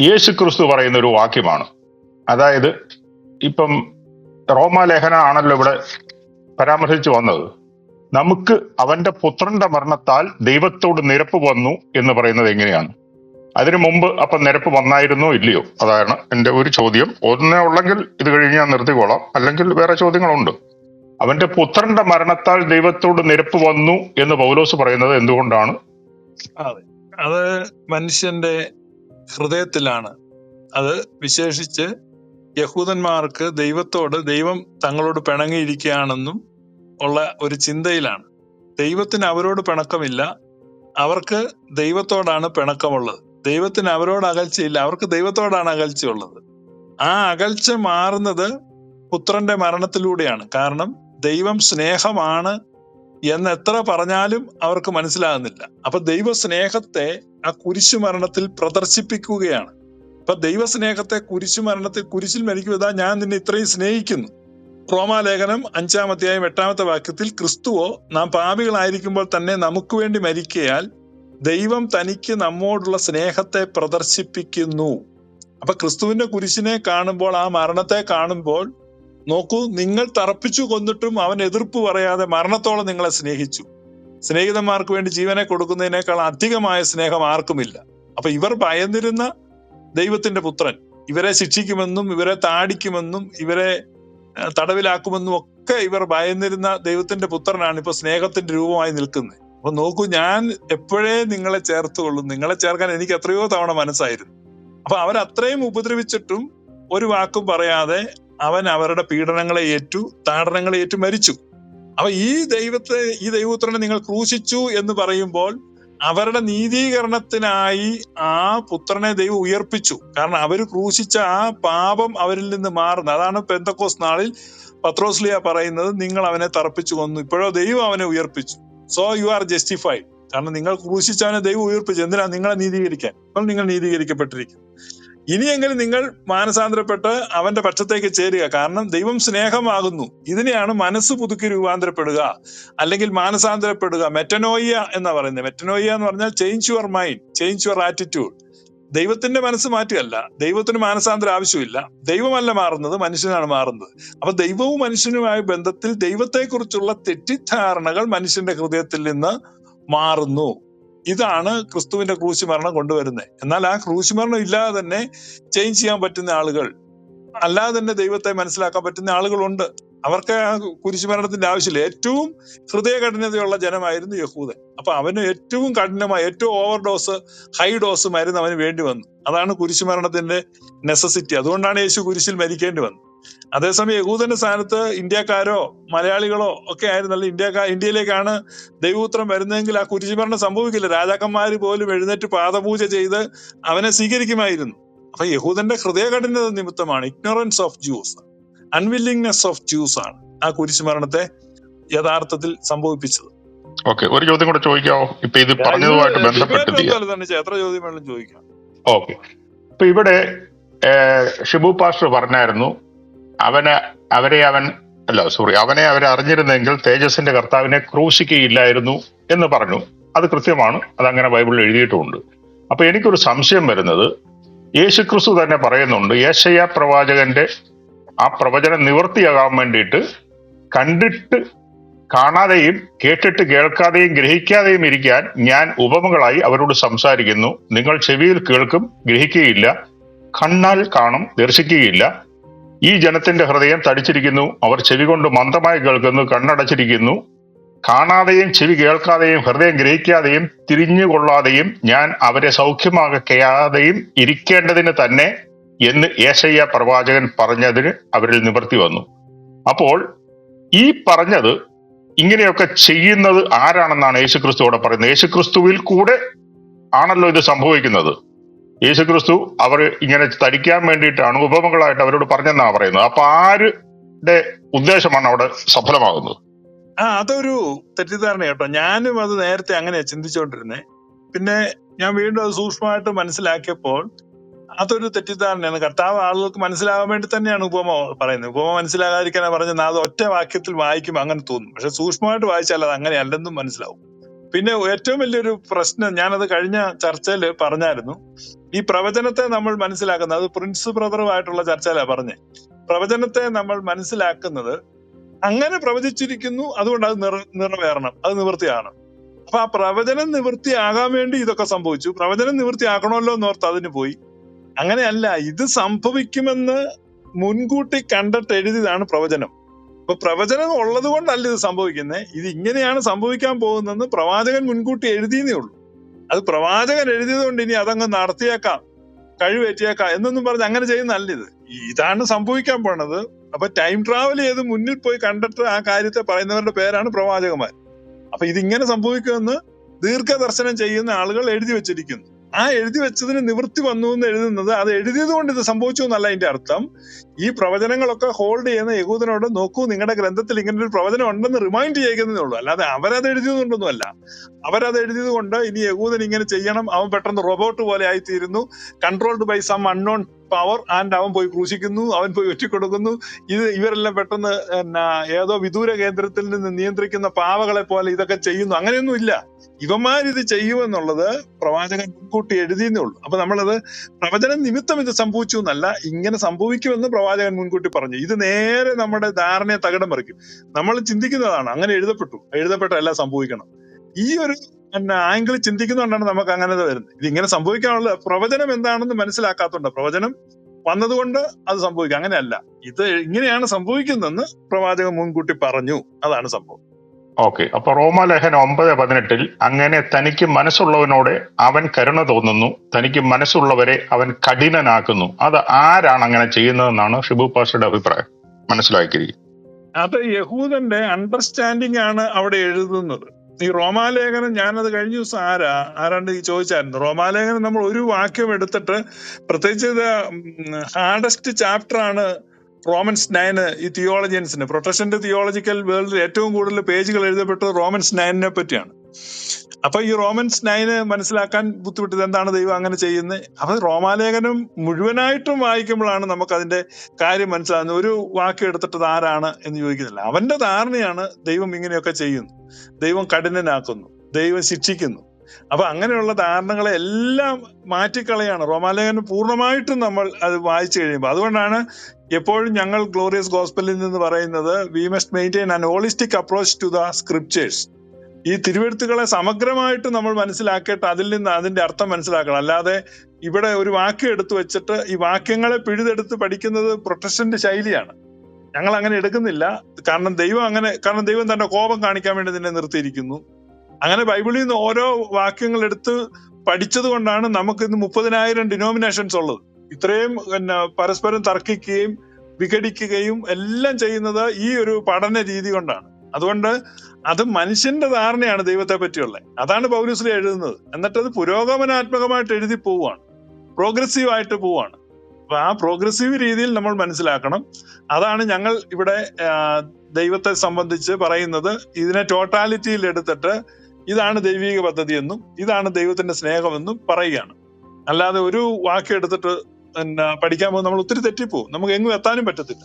യേശു ക്രിസ്തു പറയുന്ന ഒരു വാക്യമാണ്. അതായത് ഇപ്പം റോമാലേഖന ആണല്ലോ ഇവിടെ പരാമർശിച്ചു വന്നത്. നമുക്ക് അവന്റെ പുത്രന്റെ മരണത്താൽ ദൈവത്തോട് നിരപ്പ് വന്നു എന്ന് പറയുന്നത് എങ്ങനെയാണ്? അതിനു മുമ്പ് അപ്പം നിരപ്പ് വന്നായിരുന്നോ ഇല്ലയോ? അതാണ് എന്റെ ഒരു ചോദ്യം. ഒന്നേ ഉള്ളെങ്കിൽ ഇത് കഴിഞ്ഞ് ഞാൻ നിർത്തിക്കോളാം. അല്ലെങ്കിൽ വേറെ ചോദ്യങ്ങളുണ്ട്. അവന്റെ പുത്രന്റെ മരണത്താൽ ദൈവത്തോട് നിരപ്പ് വന്നു എന്ന് പൗലോസ് പറയുന്നത് എന്തുകൊണ്ടാണ്? അതെ മനുഷ്യന്റെ ഹൃദയത്തിലാണ്. അത് വിശേഷിച്ച് യഹൂദന്മാർക്ക് ദൈവത്തോട് ദൈവം തങ്ങളോട് പിണങ്ങിയിരിക്കുകയാണെന്നും ഉള്ള ഒരു ചിന്തയിലാണ്. ദൈവത്തിന് അവരോട് പിണക്കമില്ല. അവർക്ക് ദൈവത്തോടാണ് പിണക്കമുള്ളത്. ദൈവത്തിന് അവരോട് അകൽച്ചയില്ല. അവർക്ക് ദൈവത്തോടാണ് അകൽച്ച ഉള്ളത് ആ അകൽച്ച മാറുന്നത് പുത്രന്റെ മരണത്തിലൂടെയാണ്. കാരണം ദൈവം സ്നേഹമാണ് എന്ന് എത്ര പറഞ്ഞാലും അവർക്ക് മനസ്സിലാകുന്നില്ല. അപ്പൊ ദൈവസ്നേഹത്തെ ആ കുരിശു മരണത്തിൽ പ്രദർശിപ്പിക്കുകയാണ്. അപ്പൊ ദൈവസ്നേഹത്തെ കുരിശു മരണത്തിൽ കുരിശിൽ മരിക്കുക ഞാൻ നിന്നെ ഇത്രയും സ്നേഹിക്കുന്നു. റോമാലേഖനം അഞ്ചാം അധ്യായം എട്ടാമത്തെ വാക്യത്തിൽ ക്രിസ്തുവോ നാം പാപികളായിരിക്കുമ്പോൾ തന്നെ നമുക്ക് വേണ്ടി മരിക്കയാൽ ദൈവം തനിക്ക് നമ്മോടുള്ള സ്നേഹത്തെ പ്രദർശിപ്പിക്കുന്നു. അപ്പൊ ക്രിസ്തുവിന്റെ കുരിശിനെ കാണുമ്പോൾ ആ മരണത്തെ കാണുമ്പോൾ നോക്കൂ നിങ്ങൾ തറപ്പിച്ചു കൊന്നിട്ടും അവൻ എതിർപ്പ് പറയാതെ മരണത്തോളം നിങ്ങളെ സ്നേഹിച്ചു. സ്നേഹിതന്മാർക്ക് വേണ്ടി ജീവനെ കൊടുക്കുന്നതിനേക്കാൾ അധികമായ സ്നേഹം ആർക്കുമില്ല. അപ്പൊ ഇവർ ഭയന്നിരുന്ന ദൈവത്തിന്റെ പുത്രൻ ഇവരെ ശിക്ഷിക്കുമെന്നും ഇവരെ താടിക്കുമെന്നും ഇവരെ തടവിലാക്കുമെന്നും ഒക്കെ ഇവർ ഭയന്നിരുന്ന ദൈവത്തിന്റെ പുത്രനാണ് ഇപ്പൊ സ്നേഹത്തിന്റെ രൂപമായി നിൽക്കുന്നത്. അപ്പൊ നോക്കൂ ഞാൻ എപ്പോഴേ നിങ്ങളെ ചേർത്തുകൊള്ളും നിങ്ങളെ ചേർക്കാൻ എനിക്ക് എത്രയോ തവണ മനസ്സായിരുന്നു. അപ്പൊ അവരത്രയും ഉപദ്രവിച്ചിട്ടും ഒരു വാക്കും പറയാതെ അവൻ അവരുടെ പീഡനങ്ങളെ ഏറ്റു താടനങ്ങളെ ഏറ്റു മരിച്ചു. അപ്പൊ ഈ ദൈവത്തെ ഈ ദൈവപുത്രനെ നിങ്ങൾ ക്രൂശിച്ചു എന്ന് പറയുമ്പോൾ അവരുടെ നീതീകരണത്തിനായി ആ പുത്രനെ ദൈവം ഉയർപ്പിച്ചു. കാരണം അവർ ക്രൂശിച്ച ആ പാപം അവരിൽ നിന്ന് മാറുന്നത് അതാണ് പെന്തക്കോസ് നാളിൽ പത്രോസ്ലിയ പറയുന്നത് നിങ്ങൾ അവനെ തറപ്പിച്ചു കൊന്നു. ഇപ്പോഴോ ദൈവം അവനെ ഉയർപ്പിച്ചു. സോ യു ആർ ജസ്റ്റിഫൈഡ് കാരണം നിങ്ങൾ ക്രൂശിച്ചവനെ ദൈവം ഉയർപ്പിച്ചു. എന്തിനാ? നിങ്ങളെ നീതീകരിക്കാൻ. ഇപ്പോൾ നിങ്ങൾ നീതീകരിക്കപ്പെട്ടിരിക്കും ഇനിയെങ്കിലും നിങ്ങൾ മാനസാന്തരപ്പെട്ട് അവന്റെ പക്ഷത്തേക്ക് ചേരുക. കാരണം ദൈവം സ്നേഹമാകുന്നു. ഇതിനെയാണ് മനസ്സ് പുതുക്കി രൂപാന്തരപ്പെടുക. അല്ലെങ്കിൽ മാനസാന്തരപ്പെടുക. മെറ്റനോയ്യ എന്നാ പറയുന്നത്. മെറ്റനോയ്യ എന്ന് പറഞ്ഞാൽ change your mind change your attitude ദൈവത്തിന്റെ മനസ്സ് മാറ്റുകയല്ല. ദൈവത്തിന് മാനസാന്തരം ആവശ്യമില്ല. ദൈവമല്ല മാറുന്നത് മനുഷ്യനാണ് മാറുന്നത്. അപ്പൊ ദൈവവും മനുഷ്യനുമായ ബന്ധത്തിൽ ദൈവത്തെക്കുറിച്ചുള്ള തെറ്റിദ്ധാരണകൾ മനുഷ്യന്റെ ഹൃദയത്തിൽ നിന്ന് മാറുന്നു. ഇതാണ് ക്രിസ്തുവിന്റെ ക്രൂശുമരണം കൊണ്ടുവരുന്നത് എന്നാൽ ആ ക്രൂശുമരണം ഇല്ലാതെ തന്നെ ചേഞ്ച് ചെയ്യാൻ പറ്റുന്ന ആളുകൾ അല്ലാതെ തന്നെ ദൈവത്തെ മനസ്സിലാക്കാൻ പറ്റുന്ന ആളുകളുണ്ട്. അവർക്ക് ആ കുരിശുമരണത്തിന്റെ ആവശ്യമില്ല. ഏറ്റവും ഹൃദയകഠിനതയുള്ള ജനമായിരുന്നു യഹൂദൻ. അപ്പൊ അവന് ഏറ്റവും കഠിനമായ ഏറ്റവും ഓവർ ഡോസ് ഹൈ ഡോസ് മരുന്ന് അവന് വേണ്ടി വന്നു അതാണ് കുരിശുമരണത്തിന്റെ നെസസിറ്റി അതുകൊണ്ടാണ് യേശു കുരിശിൽ മരിക്കേണ്ടി വന്നത്. അതേസമയം യഹൂദന്റെ സ്ഥാനത്ത് ഇന്ത്യക്കാരോ മലയാളികളോ ഒക്കെ ആയിരുന്നല്ലോ. ഇന്ത്യ ഇന്ത്യയിലേക്കാണ് ദൈവപുത്രം വരുന്നതെങ്കിൽ ആ കുരിശുമരണം സംഭവിക്കില്ല. രാജാക്കന്മാര് പോലും എഴുന്നേറ്റ് പാദപൂജ ചെയ്ത് അവനെ സ്വീകരിക്കുമായിരുന്നു. അപ്പൊ യഹൂദന്റെ ഹൃദയഘടന നിമിത്തമാണ് ignorance of Jews unwillingness of Jews ആണ് ആ കുരിശുമരണത്തെ യഥാർത്ഥത്തിൽ സംഭവിപ്പിച്ചത്. ഓക്കെ ഒരു ചോദ്യം കൂടെ ചോദിക്കാവോ? ഇപ്പൊ ഇത് പറഞ്ഞതുമായിട്ട് ബന്ധപ്പെട്ട് എത്ര ചോദ്യം വേണം ചോദിക്കാം. ഓക്കെ. ഇപ്പൊ ഇവിടെ ഷിബു പാസ്റ്റർ പറഞ്ഞായിരുന്നു അവനെ അവരെ അവൻ അല്ല സോറി അവനെ അവരെ അറിഞ്ഞിരുന്നെങ്കിൽ തേജസിന്റെ കർത്താവിനെ ക്രൂശിക്കുകയില്ലായിരുന്നു എന്ന് പറഞ്ഞു. അത് കൃത്യമാണ്. അതങ്ങനെ ബൈബിളിൽ എഴുതിയിട്ടുമുണ്ട്. അപ്പൊ എനിക്കൊരു സംശയം വരുന്നത്. യേശുക്രിസ്തു തന്നെ പറയുന്നുണ്ട് യേശയ പ്രവാചകന്റെ ആ പ്രവചനം നിവൃത്തിയാകാൻ വേണ്ടിയിട്ട് കണ്ടിട്ട് കാണാതെയും കേട്ടിട്ട് കേൾക്കാതെയും ഗ്രഹിക്കാതെയും ഇരിക്കാൻ ഞാൻ ഉപമകളായി അവരോട് സംസാരിക്കുന്നു. നിങ്ങൾ ചെവിയിൽ കേൾക്കും ഗ്രഹിക്കുകയില്ല കണ്ണാൽ കാണും ദർശിക്കുകയില്ല. ഈ ജനത്തിന്റെ ഹൃദയം തടിച്ചിരിക്കുന്നു. അവർ ചെവി കൊണ്ട് മന്ദമായി കേൾക്കുന്നു കണ്ണടച്ചിരിക്കുന്നു. കാണാതെയും ചെവി കേൾക്കാതെയും ഹൃദയം ഗ്രഹിക്കാതെയും തിരിഞ്ഞുകൊള്ളാതെയും ഞാൻ അവരെ സൗഖ്യമാക്കാതെയും ഇരിക്കേണ്ടതിന് തന്നെ എന്ന് ഏശയ്യ പ്രവാചകൻ പറഞ്ഞതിന് അവരിൽ നിവർത്തി വന്നു. അപ്പോൾ ഈ പറഞ്ഞത് ഇങ്ങനെയൊക്കെ ചെയ്യുന്നത് ആരാണെന്നാണ് യേശുക്രിസ്തു അവിടെ പറയുന്നത്? യേശുക്രിസ്തുവിൽ കൂടെ ആണല്ലോ ഇത് സംഭവിക്കുന്നത്. യേശുക്രിസ്തു അവർ ഇങ്ങനെ തടിക്കാൻ വേണ്ടിയിട്ടാണ് ഉപമകളായിട്ട് അവരോട് പറഞ്ഞെന്നാണ് പറയുന്നത്. അപ്പൊ ആരുടെ ഉദ്ദേശമാണ് അവിടെ സഫലമാകുന്നത്? ആ അതൊരു തെറ്റിദ്ധാരണ കേട്ടോ ഞാനും അത് നേരത്തെ അങ്ങനെയാ ചിന്തിച്ചുകൊണ്ടിരുന്നേ പിന്നെ ഞാൻ വീണ്ടും അത് സൂക്ഷ്മമായിട്ട് മനസ്സിലാക്കിയപ്പോൾ അതൊരു തെറ്റിദ്ധാരണയാണ്. കർത്താവ് ആളുകൾക്ക് മനസ്സിലാകാൻ വേണ്ടി തന്നെയാണ് ഉപമ പറയുന്നത്. ഉപമ മനസ്സിലാകാതിരിക്കാനാ പറഞ്ഞത് അത് ഒറ്റ വാക്യത്തിൽ വായിക്കുമ്പോൾ അങ്ങനെ തോന്നും. പക്ഷെ സൂക്ഷ്മമായിട്ട് വായിച്ചാൽ അത് അങ്ങനെയല്ലെന്നും മനസ്സിലാവും. പിന്നെ ഏറ്റവും വലിയൊരു പ്രശ്നം ഞാനത് കഴിഞ്ഞ ചർച്ചയിൽ പറഞ്ഞായിരുന്നു. ഈ പ്രവചനത്തെ നമ്മൾ മനസ്സിലാക്കുന്നത് അത് പ്രിൻസ് ബ്രദറുമായിട്ടുള്ള ചർച്ചയിലാണ് പറഞ്ഞേ. പ്രവചനത്തെ നമ്മൾ മനസ്സിലാക്കുന്നത് അങ്ങനെ പ്രവചിച്ചിരിക്കുന്നു അതുകൊണ്ട് അത് നിറ നിറവേറണം അത് നിവൃത്തിയാണ് അപ്പൊ ആ പ്രവചനം നിവൃത്തിയാകാൻ വേണ്ടി ഇതൊക്കെ സംഭവിച്ചു. പ്രവചനം നിവൃത്തിയാക്കണമല്ലോ എന്നോർത്ത് അതിന് പോയി. അങ്ങനെയല്ല ഇത് സംഭവിക്കുമെന്ന് മുൻകൂട്ടി കണ്ടിട്ട് എഴുതിയതാണ് പ്രവചനം. അപ്പൊ പ്രവചനം ഉള്ളത് കൊണ്ടല്ല ഇത് സംഭവിക്കുന്നത് ഇത് ഇങ്ങനെയാണ് സംഭവിക്കാൻ പോകുന്നതെന്ന് പ്രവാചകൻ മുൻകൂട്ടി എഴുതിയെന്നേ ഉള്ളൂ. അത് പ്രവാചകൻ എഴുതിയത് കൊണ്ട് ഇനി അതങ്ങ് നടത്തിയേക്കാം കഴിവേറ്റിയേക്കാം എന്നൊന്നും പറഞ്ഞ് അങ്ങനെ ചെയ്യുന്നല്ല ഇത്. ഇതാണ് സംഭവിക്കാൻ പോണത്. അപ്പൊ ടൈം ട്രാവൽ ചെയ്ത് മുന്നിൽ പോയി കണ്ടിട്ട് ആ കാര്യത്തെ പറയുന്നവരുടെ പേരാണ് പ്രവാചകന്മാർ. അപ്പൊ ഇതിങ്ങനെ സംഭവിക്കുമെന്ന് ദീർഘദർശനം ചെയ്യുന്ന ആളുകൾ എഴുതി വെച്ചിരിക്കുന്നു. ആ എഴുതി വെച്ചതിന് നിവൃത്തി വന്നു എന്ന് എഴുതുന്നത് അത് എഴുതിയത് കൊണ്ട് ഇത് സംഭവിച്ചു എന്നല്ല അതിന്റെ അർത്ഥം. ഈ പ്രവചനങ്ങളൊക്കെ ഹോൾഡ് ചെയ്യുന്ന യഹൂദനോട് നോക്കൂ നിങ്ങളുടെ ഗ്രന്ഥത്തിൽ ഇങ്ങനെ ഒരു പ്രവചനം ഉണ്ടെന്ന് റിമൈൻഡ് ചെയ്യുന്നതേ ഉള്ളൂ. അല്ലാതെ അവരത് എഴുതിയതുകൊണ്ടൊന്നും അല്ല അവരത് എഴുതിയത് കൊണ്ട് ഇനി യഹൂദൻ ഇങ്ങനെ ചെയ്യണം. അവൻ പെട്ടെന്ന് റോബോട്ട് പോലെ ആയിത്തീരുന്നു. Controlled by some unknown power and അവൻ പോയി ക്രൂശിക്കുന്നു അവൻ പോയി ഒറ്റിക്കൊടുക്കുന്നു. ഇത് ഇവരെല്ലാം പെട്ടെന്ന് ഏതോ വിദൂര കേന്ദ്രത്തിൽ നിന്ന് നിയന്ത്രിക്കുന്ന പാവകളെ പോലെ ഇതൊക്കെ ചെയ്യുന്നു. അങ്ങനെയൊന്നും ഇല്ല. ഇവന്മാരിത് ചെയ്യുമെന്നുള്ളത് പ്രവാചകൻ മുൻകൂട്ടി എഴുതിയെന്നേ ഉള്ളൂ. അപ്പൊ നമ്മളത് പ്രവചനം നിമിത്തം ഇത് സംഭവിച്ചു എന്നല്ല ഇങ്ങനെ സംഭവിക്കുമെന്ന് പ്രവാചകൻ മുൻകൂട്ടി പറഞ്ഞു ഇത് നേരെ നമ്മുടെ ധാരണയെ തകിടം മറിക്കും. നമ്മൾ ചിന്തിക്കുന്നതാണ് അങ്ങനെ എഴുതപ്പെട്ടു. എഴുതപ്പെട്ട എല്ലാം സംഭവിക്കണം. ഈ ഒരു ആംഗിൾ ചിന്തിക്കുന്നതുകൊണ്ടാണ് നമുക്ക് അങ്ങനെ വരുന്നത്. ഇത് ഇങ്ങനെ സംഭവിക്കാനുള്ള പ്രവചനം എന്താണെന്ന് മനസ്സിലാക്കാത്തതുകൊണ്ട് പ്രവചനം വന്നതുകൊണ്ട് അത് സംഭവിക്കും. അങ്ങനെയല്ല. ഇത് ഇങ്ങനെയാണ് സംഭവിക്കുന്നതെന്ന് പ്രവാചകൻ മുൻകൂട്ടി പറഞ്ഞു. അതാണ് സംഭവം. ഓക്കെ. അപ്പൊ റോമാലേഖനം ഒമ്പത് പതിനെട്ടിൽ അങ്ങനെ തനിക്ക് മനസ്സുള്ളവനോട് അവൻ കരുണ തോന്നുന്നു. തനിക്ക് മനസ്സുള്ളവരെ അവൻ കഠിനനാക്കുന്നു. അത് ആരാണ് അങ്ങനെ ചെയ്യുന്നതെന്നാണ് ഷിബു പാഷയുടെ അഭിപ്രായം. മനസ്സിലാക്കിയിരിക്കും അത് യഹൂദന്റെ അണ്ടർസ്റ്റാൻഡിംഗ് ആണ് അവിടെ എഴുതുന്നത്. ഈ റോമാലേഖനം ഞാനത് കഴിഞ്ഞ ദിവസം ആരാ ആരാണ്ട് ഈ ചോദിച്ചായിരുന്നു. റോമാലേഖനം നമ്മൾ ഒരു വാക്യം എടുത്തിട്ട് പ്രത്യേകിച്ച് ഹാർഡസ്റ്റ് ചാപ്റ്റർ ആണ് റോമൻസ് നയന് ഈ തിയോളജിയൻസിന് പ്രൊട്ടസ്റ്റന്റ് തിയോളജിക്കൽ വേൾഡിൽ ഏറ്റവും കൂടുതൽ പേജുകൾ എഴുതപ്പെട്ടത് റോമൻസ് നയനിനെ പറ്റിയാണ്. അപ്പൊ ഈ റോമൻസ് നയന് മനസ്സിലാക്കാൻ ബുദ്ധിമുട്ടത് എന്താണ് ദൈവം അങ്ങനെ ചെയ്യുന്നത്? അപ്പൊ റോമാലേഖനം മുഴുവനായിട്ടും വായിക്കുമ്പോഴാണ് നമുക്ക് അതിന്റെ കാര്യം മനസ്സിലാകുന്നത്. ഒരു വാക്ക് എടുത്തിട്ട് ആരാണ് എന്ന് ചോദിക്കുന്നില്ല. അവന്റെ ധാരണയാണ് ദൈവം ഇങ്ങനെയൊക്കെ ചെയ്യുന്നു. ദൈവം കഠിനനാക്കുന്നു. ദൈവം ശിക്ഷിക്കുന്നു. അപ്പൊ അങ്ങനെയുള്ള ധാരണകളെ എല്ലാം മാറ്റിക്കളയാണ്. റോമാലേഖനം പൂർണമായിട്ടും നമ്മൾ അത് വായിച്ചു കഴിയുമ്പോൾ. അതുകൊണ്ടാണ് എപ്പോഴും ഞങ്ങൾ ഗ്ലോറിയസ് ഗോസ്പലിൽ നിന്ന് പറയുന്നത് we must maintain an holistic approach to the scriptures ഈ തിരുവെഴുത്തുകളെ സമഗ്രമായിട്ട് നമ്മൾ മനസ്സിലാക്കിയിട്ട് അതിൽ നിന്ന് അതിന്റെ അർത്ഥം മനസ്സിലാക്കണം. അല്ലാതെ ഇവിടെ ഒരു വാക്യം എടുത്തു വെച്ചിട്ട് ഈ വാക്യങ്ങളെ പിഴുതെടുത്ത് പഠിക്കുന്നത് പ്രൊട്ടസ്റ്റന്റ് ശൈലിയാണ്. ഞങ്ങൾ അങ്ങനെ എടുക്കുന്നില്ല. കാരണം ദൈവം അങ്ങനെ കാരണം ദൈവം തന്റെ കോപം കാണിക്കാൻ വേണ്ടി തന്നെ നിർത്തിയിരിക്കുന്നു. അങ്ങനെ ബൈബിളിൽ നിന്ന് ഓരോ വാക്യങ്ങൾ എടുത്ത് പഠിച്ചത് കൊണ്ടാണ് നമുക്ക് ഇന്ന് മുപ്പതിനായിരം ഡിനോമിനേഷൻസ് ഉള്ളത്. ഇത്രയും പിന്നെ പരസ്പരം തർക്കിക്കുകയും വിഘടിക്കുകയും എല്ലാം ചെയ്യുന്നത് ഈ ഒരു പഠന രീതി കൊണ്ടാണ്. അതുകൊണ്ട് അത് മനുഷ്യന്റെ ധാരണയാണ് ദൈവത്തെ പറ്റിയുള്ള അതാണ് പൗലൂസിലെ എഴുതുന്നത്. എന്നിട്ട് അത് പുരോഗമനാത്മകമായിട്ട് എഴുതി പോവുകയാണ്. പ്രോഗ്രസീവ് ആയിട്ട് പോവുകയാണ്. അപ്പൊ ആ പ്രോഗ്രസീവ് രീതിയിൽ നമ്മൾ മനസ്സിലാക്കണം. അതാണ് ഞങ്ങൾ ഇവിടെ ദൈവത്തെ സംബന്ധിച്ച് പറയുന്നത്. ഇതിനെ ടോട്ടാലിറ്റിയിൽ എടുത്തിട്ട് ഇതാണ് ദൈവിക പദ്ധതി എന്നും ഇതാണ് ദൈവത്തിന്റെ സ്നേഹമെന്നും പറയുകയാണ്. അല്ലാതെ ഒരു വാക്യം എടുത്തിട്ട് പിന്നെ പഠിക്കാൻ പോകുന്ന നമ്മൾ ഒത്തിരി തെറ്റിപ്പോവും. നമുക്ക് എങ്ങും എത്താനും പറ്റത്തില്ല.